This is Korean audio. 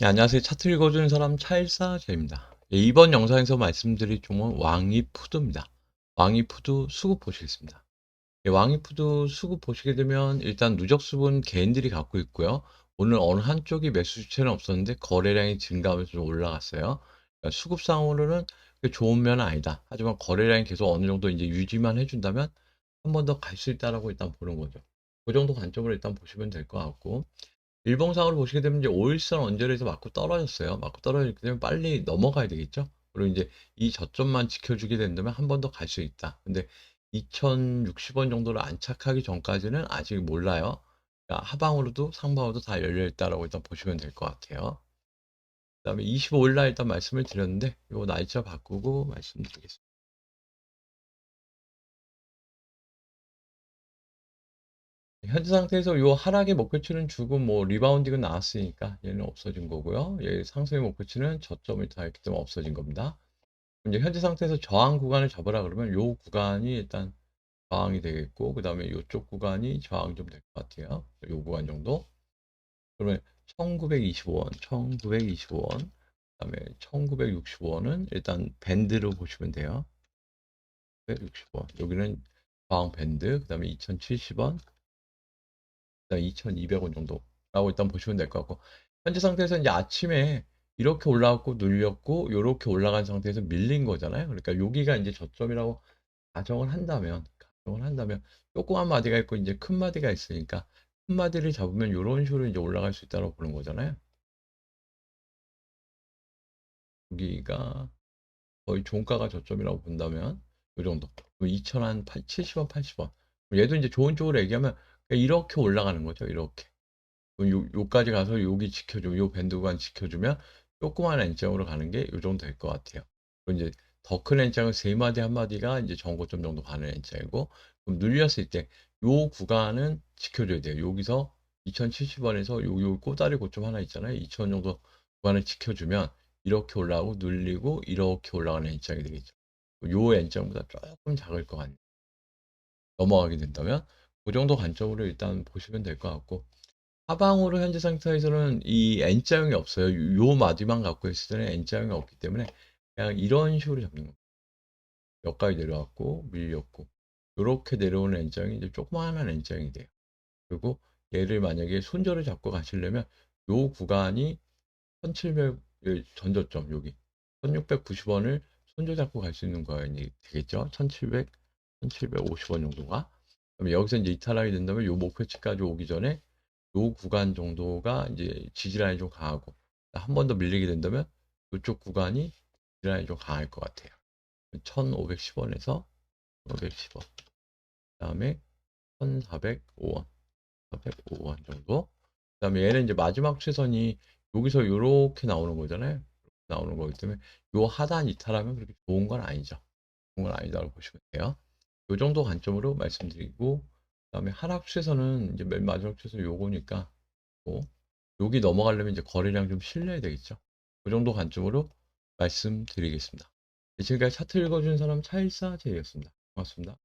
네, 안녕하세요. 차트 읽어주는 사람 차일사제입니다. 예, 이번 영상에서 말씀드릴 종목은 왕이푸드입니다. 왕이푸드 수급 보시겠습니다. 예, 왕이푸드 수급 보시게 되면 일단 누적 수분 개인들이 갖고 있고요. 오늘 어느 한쪽이 매수 주체는 없었는데 거래량이 증가하면서 좀 올라갔어요. 그러니까 수급상으로는 좋은 면은 아니다. 하지만 거래량이 계속 어느 정도 이제 유지만 해준다면 한 번 더 갈 수 있다라고 일단 보는 거죠. 그 정도 관점으로 일단 보시면 될 것 같고 일봉상으로 보시게 되면 이제 5일선 언저리에서 맞고 떨어졌어요. 맞고 떨어지게 되면 빨리 넘어가야 되겠죠. 그리고 이제 이 저점만 지켜주게 된다면 한 번 더 갈 수 있다. 근데 2060원 정도를 안착하기 전까지는 아직 몰라요. 그러니까 하방으로도 상방으로도 다 열려 있다라고 일단 보시면 될 것 같아요. 그 다음에 25일 날 일단 말씀을 드렸는데 이거 날짜 바꾸고 말씀드리겠습니다. 현재 상태에서 이 하락의 목표치는 주고 뭐 리바운딩은 나왔으니까 얘는 없어진 거고요. 얘 상승의 목표치는 저점을 다했기 때문에 없어진 겁니다. 이제 현재 상태에서 저항 구간을 잡으라 그러면 이 구간이 일단 저항이 되겠고 그 다음에 이쪽 구간이 저항 좀 될 것 같아요. 이 구간 정도. 그러면 1925원, 1925원, 그 다음에 1965원은 일단 밴드로 보시면 돼요. 160원. 여기는 저항 밴드, 그 다음에 2070원, 2,200원 정도라고 일단 보시면 될 것 같고 현재 상태에서 이제 아침에 이렇게 올라갔고 눌렸고 이렇게 올라간 상태에서 밀린 거잖아요. 그러니까 여기가 이제 저점이라고 가정을 한다면 가정을 한다면 조그만 마디가 있고 이제 큰 마디가 있으니까 큰 마디를 잡으면 이런 식으로 이제 올라갈 수 있다고 보는 거잖아요. 여기가 거의 종가가 저점이라고 본다면 이 정도. 2,000한 70원, 80원. 얘도 이제 좋은 쪽으로 얘기하면 이렇게 올라가는 거죠. 이렇게. 요, 요까지 가서 여기 지켜주면, 요 밴드 구간 지켜주면 조그만 N장으로 가는 게 요 정도 될 것 같아요. 그리고 이제 더 큰 N장은 세 마디 한 마디가 이제 전고점 정도 가는 N장이고, 그럼 눌렸을 때 요 구간은 지켜줘야 돼요. 여기서 2070원에서 요, 요 꼬다리 고점 하나 있잖아요. 2000원 정도 구간을 지켜주면 이렇게 올라가고 눌리고 이렇게 올라가는 N장이 되겠죠. 요 N장보다 조금 작을 것 같네요. 넘어가게 된다면 그 정도 관점으로 일단 보시면 될 것 같고 하방으로 현재 상태에서는 이 N자형이 없어요. 요 마디만 갖고 있을 때는 N자형이 없기 때문에 그냥 이런 식으로 잡는 겁니다. 여기까지 내려왔고 밀렸고 이렇게 내려오는 N자형이 이제 조그마한 N자형이 돼요. 그리고 얘를 만약에 손절을 잡고 가시려면 요 구간이 1700 전저점 여기 1690원을 손절 잡고 갈 수 있는 거이 되겠죠. 1700 1750원 정도가 그럼 여기서 이제 이탈하게 된다면 요 목표치까지 오기 전에 요 구간 정도가 이제 지지라인이 좀 강하고 한 번 더 밀리게 된다면 이쪽 구간이 지지라인이 좀 강할 것 같아요. 1510원에서 510원 그 다음에 1405원 405원 정도 그 다음에 얘는 이제 마지막 최선이 여기서 이렇게 나오는 거잖아요. 나오는 거기 때문에 요 하단 이탈하면 그렇게 좋은 건 아니죠. 좋은 건 아니다라고 보시면 돼요. 요 정도 관점으로 말씀드리고 그다음에 하락 추세선은 이제 맨 마지막 추세선 요거니까 뭐 여기 넘어가려면 이제 거래량 좀 실려야 되겠죠. 그 정도 관점으로 말씀드리겠습니다. 지금까지 차트 읽어주는 사람 차일사 제이였습니다. 고맙습니다.